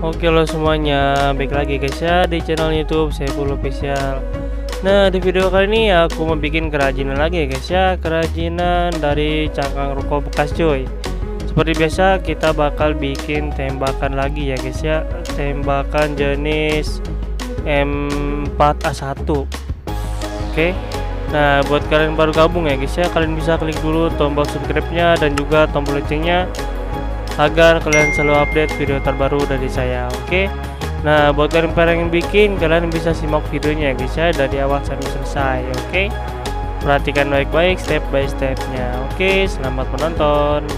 Oke lo semuanya, baik lagi guys ya di channel YouTube saya Pul Official. Nah di video kali ini aku mau bikin kerajinan lagi ya guys ya, kerajinan dari cangkang rokok bekas cuy. Seperti biasa kita bakal bikin tembakan lagi ya guys ya, tembakan jenis M4A1. Oke. Nah buat kalian baru gabung ya guys ya, kalian bisa klik dulu tombol subscribe-nya dan juga tombol loncengnya agar kalian selalu update video terbaru dari saya oke okay? nah buat kalian yang bikin kalian bisa simak videonya guys ya dari awal sampai selesai oke okay? perhatikan baik-baik step by stepnya oke okay? selamat menonton